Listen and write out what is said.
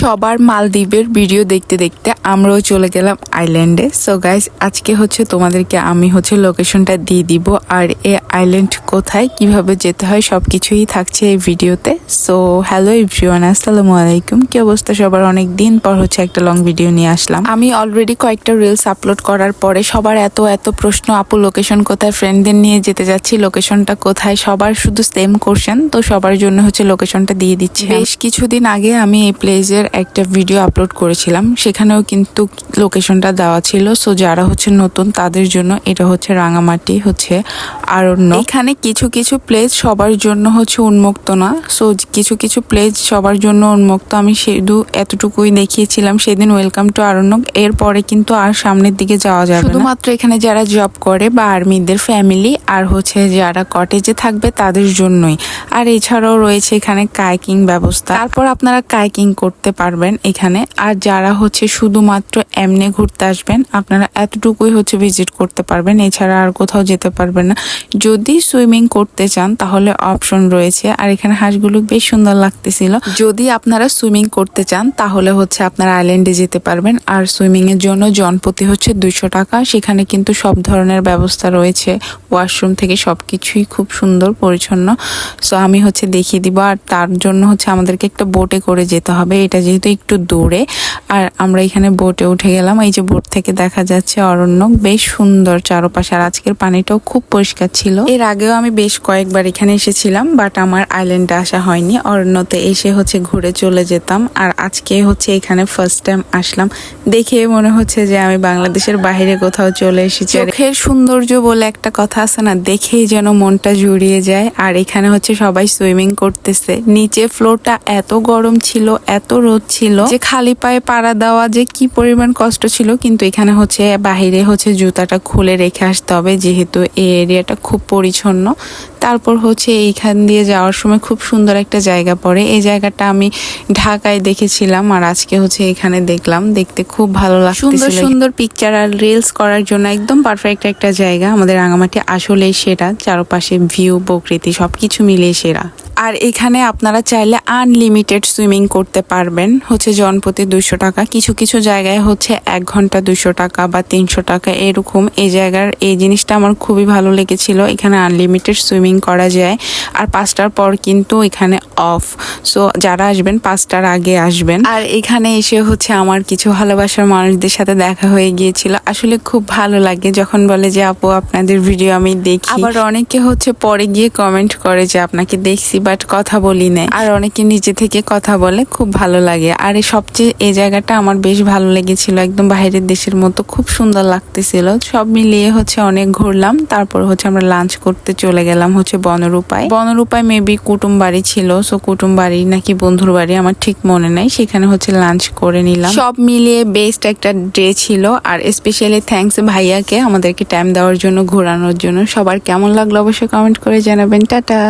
সবার মালদ্বীপের ভিডিও দেখতে দেখতে আমরাও চলে গেলাম আইল্যান্ডে। সো গাইজ আজকে হচ্ছে তোমাদেরকে আমি হচ্ছে লোকেশনটা দিয়ে দিব আর এ আইল্যান্ড কোথায় কীভাবে যেতে হয় সব কিছুই থাকছে এই ভিডিওতে। সো হ্যালো ইভরিওয়ান আসসালামু আলাইকুম। কি অবস্থা সবার? অনেক দিন পর হচ্ছে একটা লং ভিডিও নিয়ে আসলাম। আমি অলরেডি কয়েকটা রিলস আপলোড করার পরে সবার এত এত প্রশ্ন আপু লোকেশন কোথায়? ফ্রেন্ডদের নিয়ে যেতে যাচ্ছি লোকেশনটা কোথায়? সবার শুধু সেম কোশ্চেন তো সবার জন্য হচ্ছে লোকেশনটা দিয়ে দিচ্ছি। বেশ কিছুদিন আগে আমি এই প্লেসের একটা ভিডিও আপলোড করেছিলাম। সেখানেও কিন্তু লোকেশনটা দেওয়া ছিল। সো যারা হচ্ছে নতুন, তাদের জন্য এটা হচ্ছে রাঙামাটি হচ্ছে আরণ্য। এখানে কিছু কিছু প্লেস সবার জন্য হচ্ছে উন্মুক্ত না। সো কিছু কিছু প্লেস সবার জন্য উন্মুক্ত। আমি শুধু এতটুকুই দেখিয়েছিলাম। সেদিন ওয়েলকাম টু আরণ্যক। এরপরে কিন্তু আর সামনের দিকে যাওয়া যাবে শুধুমাত্র এখানে যারা জব করে বা আর্মিদের ফ্যামিলি আর হচ্ছে যারা কটেজে থাকবে তাদের জন্যই। আর এছাড়াও রয়েছে এখানে কাইকিং ব্যবস্থা। তারপর আপনারা কাইকিং করতে পারবেন এখানে। আর যারা হচ্ছে শুধুমাত্র এমনি ঘুরতে আসবেন, আপনারা এতটুকুই হচ্ছে ভিজিট করতে পারবেন। এছাড়া আর কোথাও যেতে পারবেন না। যদি সুইমিং করতে চান, তাহলে অপশন রয়েছে। আর এখানে হাঁসগুলো বেশ সুন্দর লাগতেছিল। যদি আপনারা সুইমিং করতে চান, তাহলে হচ্ছে আপনারা আইল্যান্ডে যেতে পারবেন। আর সুইমিং এর জন্য জনপ্রতি হচ্ছে দুইশো টাকা। সেখানে কিন্তু সব ধরনের ব্যবস্থা রয়েছে। ওয়াশরুম থেকে সবকিছুই খুব সুন্দর, পরিচ্ছন্ন। সো আমি হচ্ছে দেখিয়ে দিব। আর তার জন্য হচ্ছে আমাদেরকে একটা বোটে করে যেতে হবে। এটা যেহেতু একটু দূরে, আর আমরা এখানে বোটে উঠে গেলাম। এই যে বোট থেকে দেখা যাচ্ছে অরণ্য বেশ সুন্দর চারপাশে। আর আজকের পানিটাও খুব পরিষ্কার ছিল। এর আগেও আমি বেশ কয়েকবার এখানে এসেছিলাম, বাট আমার আইল্যান্ডে আসা হয়নি। অরণ্যতে এসে হচ্ছে ঘুরে চলে যেতাম, আর আজকে হচ্ছে এখানে ফার্স্ট টাইম আসলাম। দেখে মনে হচ্ছে যে আমি বাংলাদেশের বাইরে কোথাও চলে এসেছি। চোখের সৌন্দর্য বলে একটা কথা আছে না, দেখেই যেন মনটা জুড়িয়ে যায়। আর এখানে হচ্ছে সবাই সুইমিং করতেছে। নিচে ফ্লোরটা এত গরম ছিল, এত রোদ ছিল। যে খালি পায়ে পাড়া দেওয়া যে কি পরিমাণ কষ্ট ছিল, কিন্তু এখানে হচ্ছে বাহিরে হচ্ছে জুতাটা খুলে রেখে আসতে হবে, যেহেতু এই এরিয়াটা খুব পরিচ্ছন্ন। তারপর হচ্ছে এইখান দিয়ে যাওয়ার সময় খুব সুন্দর একটা জায়গা পড়ে। এই জায়গাটা আমি ঢাকায় দেখেছিলাম আর আজকে হচ্ছে এখানে দেখলাম। দেখতে খুব ভালো লাগছে সুন্দর সুন্দর পিকচার আর রিলস করার জন্য একদম পারফেক্ট একটা জায়গা। আমাদের রাঙামাটি আসলেই সেরা। চারপাশে ভিউ প্রকৃতি সবকিছু মিলিয়ে সেরা। আর এখানে আপনারা চাইলে আনলিমিটেড সুইমিং করতে পারবেন। হচ্ছে জনপ্রতি দুশো টাকা। কিছু কিছু জায়গায় হচ্ছে এক ঘণ্টা দুশো টাকা বা তিনশো টাকা এরকম। এই জায়গার এই জিনিসটা আমার খুবই ভালো লেগেছিল। এখানে আনলিমিটেড সুইমিং করা যায়। আর পাঁচটার পর কিন্তু এখানে অফ সো যারা আসবেন পাঁচটার আগে আসবেন। আর এখানে এসে হচ্ছে আমার কিছু ভালোবাসার মানুষদের সাথে দেখা হয়ে গিয়েছিল। আসলে খুব ভালো লাগে যখন বলে যে আপু আপনাদের ভিডিও আমি দেখি। আবার অনেকে হচ্ছে পরে গিয়ে কমেন্ট করে যে আপনাকে দেখছি বাট কথা বলি না আর অনেকে নিজে থেকে কথা বলে খুব ভালো লাগে। আর এই সবচেয়ে এই জায়গাটা আমার বেশ ভালো লেগেছিল। একদম বাইরের দেশের মতো খুব সুন্দর লাগতেছিল। সব মিলিয়ে হচ্ছে অনেক ঘুরলাম। তারপর হচ্ছে আমরা লাঞ্চ করতে চলে গেলাম হচ্ছে বনরূপায়। বনরূপায় মেবি কুটুম বাড়ি ছিল সো কুটুম বাড়ি নাকি বন্ধুর বাড়ি, আমার ঠিক মনে নাই। সেখানে হচ্ছে লাঞ্চ করে নিলাম। সব মিলিয়ে বেস্ট একটা ডে ছিল, আর স্পেশালি থ্যাংকস ভাইয়াকে আমাদেরকে টাইম দেওয়ার জন্য, ঘোরানোর জন্য। সবার কেমন লাগল অবশ্যই কমেন্ট করে জানাবেন। টাটা!